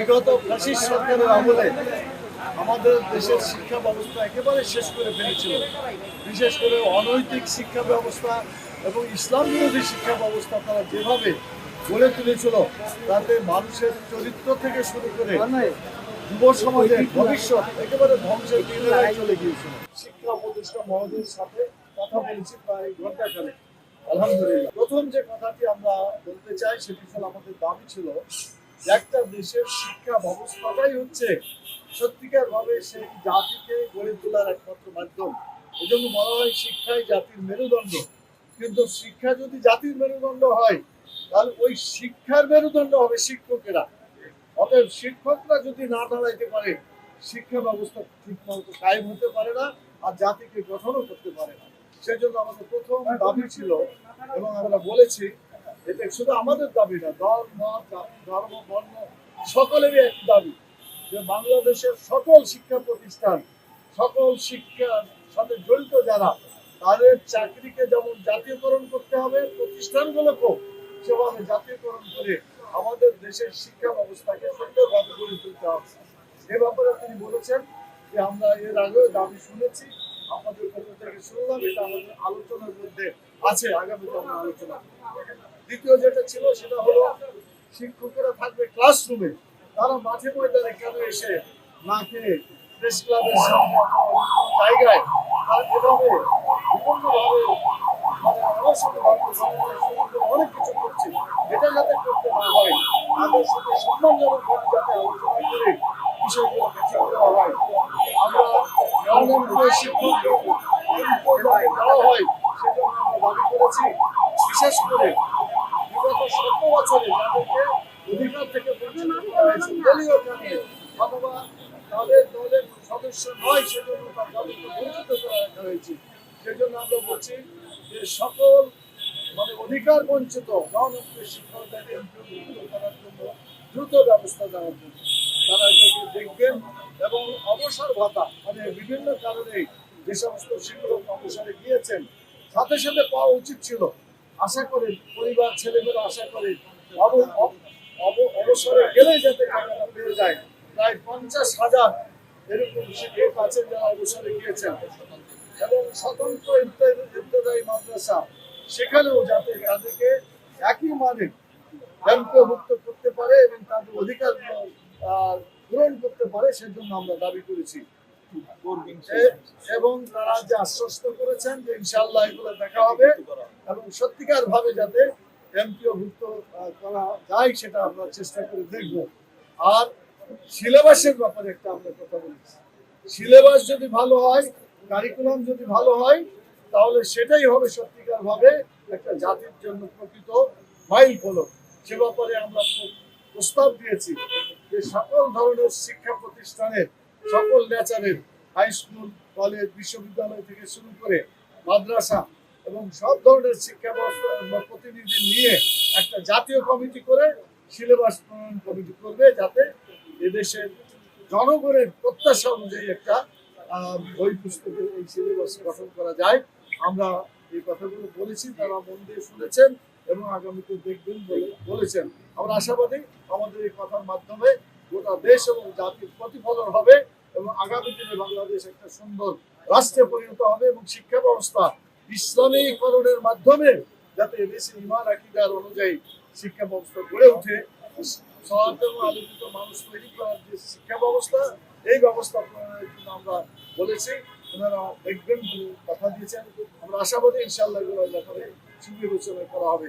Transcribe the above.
বিগত ফ্যাসিস্ট সরকারের আমলে আমাদের দেশের শিক্ষা ব্যবস্থা একেবারে শেষ করে ফেলেছিল। বিশেষ করে অনৈতিক শিক্ষা ব্যবস্থা এবং ইসলাম বিরোধী শিক্ষা ব্যবস্থা তারা যেভাবে গড়ে তুলেছিল, তাতে মানুষের চরিত্র থেকে শুরু করে যুব সমাজের ভবিষ্যৎ একেবারে ধ্বংসের কিনারায় চলে গিয়েছিল। শিক্ষা প্রতিষ্ঠান মহোদয়ের সাথে কথা বলেছি প্রায় ঘন্টাখানে আলহামদুলিল্লাহ। প্রথম যে কথাটি আমরা বলতে চাই, সেটি ছিল আমাদের দাবি ছিল একটা দেশের শিক্ষা ব্যবস্থাটাই হচ্ছে সত্যিকার ভাবে সেই জাতিকে গড়ে তোলার একমাত্র মাধ্যম। এই জন্য বলা হয় শিক্ষাই জাতির মেরুদণ্ড। কিন্তু শিক্ষা যদি জাতির মেরুদণ্ড হয়, তাহলে ওই শিক্ষার মেরুদণ্ড হবে শিক্ষকেরা। অতএব শিক্ষকরা যদি না দাঁড়াইতে পারে, শিক্ষা ব্যবস্থা ঠিক মতো কায়েম হতে পারে না আর জাতিকে গঠনও করতে পারে না। সেই জন্য আমাদের প্রথম দাবি ছিল এবং আমরা বলেছি এটা শুধু আমাদের দাবি না মত, ধর্ম, বর্ণ, সকলেরই এক দাবি যে বাংলাদেশের সকল শিক্ষা প্রতিষ্ঠান, সকল শিক্ষার সাথে জড়িত যারা, তাদের চাকরিকে যেমন জাতীয়করণ করতে হবে, প্রতিষ্ঠানগুলোকেও সেভাবে জাতীয়করণ করে আমাদের দেশের শিক্ষা ব্যবস্থাকে সুন্দরভাবে গড়ে তুলতে হবে। এ ব্যাপারে তিনি বলেছেন যে আমরা এর আগেও দাবি শুনেছি, আমাদের শুনলাম এটা আমাদের আলোচনার মধ্যে আছে, আগামীতে আলোচনা দ্বিতীয় যেটা ছিল সেটা হলো, শিক্ষকেরা থাকবে ক্লাসরুমে তারা মাঠে ময়দানে কেন এসে না খেয়ে প্রেস ক্লাবের সামনে জায়গায় তারা এভাবে বিভিন্নভাবে মানে অনেক কিছু করছে। এটা যাতে করতে হয়, তাদের সাথে সম্মানজনক ভাবে যাতে আলোচনা করে বিষয়গুলো ঠিক করা হয়। আমরা শিক্ষক দেওয়া হয় সেজন্য আমরা করেছি বিশেষ করে বিগত সত্য বছরে যাদেরকে অধিকার থেকে বঞ্চিত করা হয়েছে, দলীয় কারণে অথবা তাদের দলের সদস্য নয়, সেজন্য তাদেরকে বঞ্চিত করা রাখা হয়েছে। সেজন্য আমরা বলছি যে সকল মানে অধিকার বঞ্চিত গণতন্ত্রের শিক্ষকদের দ্রুত ব্যবস্থা নেওয়ার জন্য তারা এটাকে দেখবেন এবং অবসর ভাতা মানে বিভিন্ন কারণে যে সমস্ত শিক্ষক অবসরে গিয়েছেন সাথে সাথে পাওয়া উচিত ছিল। আশা করি পরিবার, ছেলেমেয়েরা আশা করে অব- অব- অব- অবসরে গেলেই যাতে টাকাটা পেয়ে যায়। প্রায় পঞ্চাশ হাজার এরকম শিক্ষক আছেন যারা অবসরে গিয়েছেন। এবং স্বতন্ত্র ইবতেদায়ী মাদ্রাসা, সেখানেও যাতে তাদেরকে একই মানে অন্তর্ভুক্ত করতে পারে এবং তাদের অধিকার পূরণ করতে পারে, সেজন্য আমরা দাবি করেছি। এবং তারা যে আশ্বস্ত করেছেন যে ইনশাআল্লাহ এগুলো দেখা হবে এবং সত্যিকার ভাবে যাতে এমপিও ভুক্ত আহ, করা যায় সেটা আমরা চেষ্টা করে দেখব। আর সিলেবাসের ব্যাপারে একটা আমরা কথা বলেছি। সিলেবাস যদি ভালো হয় কারিকুলাম যদি ভালো হয় তাহলে সেটাই হবে সত্যিকার ভাবে একটা জাতির জন্য প্রকৃত মাইল ফলক সে ব্যাপারে আমরা প্র- প্রস্তাব দিয়েছি যে সকল ধরনের শিক্ষা প্রতিষ্ঠানের সকল নেচারের হাই স্কুল কলেজ বিশ্ববিদ্যালয় থেকে শুরু করে মাদ্রাসা এবং সব ধরনের শিক্ষা প্রতিনিধি নিয়ে একটা জাতীয় কমিটি করে সিলেবাস প্রণয়ন কমিটি করবে যাতে এদেশের জনগণের প্রত্যাশা অনুযায়ী একটা বই পুস্তকের এই সিলেবাস গঠন করা যায়। আমরা এই কথাগুলো বলেছি, তারা মন দিয়ে শুনেছেন এবং আগামীতে দেখবেন বলে বলেছেন। আমরা আশাবাদী আমাদের এই কথার মাধ্যমে গোটা দেশ এবং জাতির প্রতিফলন হবে। এবং আগামী দিনে বাংলাদেশ একটা সুন্দর রাষ্ট্রে পরিণত হবে এবং শিক্ষা ব্যবস্থা ইসলামীকরণের মাধ্যমে যাতে দেশে ইমান আকিদার অনুযায়ী শিক্ষা ব্যবস্থা গড়ে এবং আলোকিত মানুষ তৈরি করার যে শিক্ষা ব্যবস্থা, এই ব্যবস্থা প্রণয়নের জন্য আমরা বলেছি, ওনারা দেখবেন কথা দিয়েছেন। আমরা আশাবাদী, ইনশাআল্লাহ এগুলোর ব্যাপারে সুবিবেচনা করা হবে।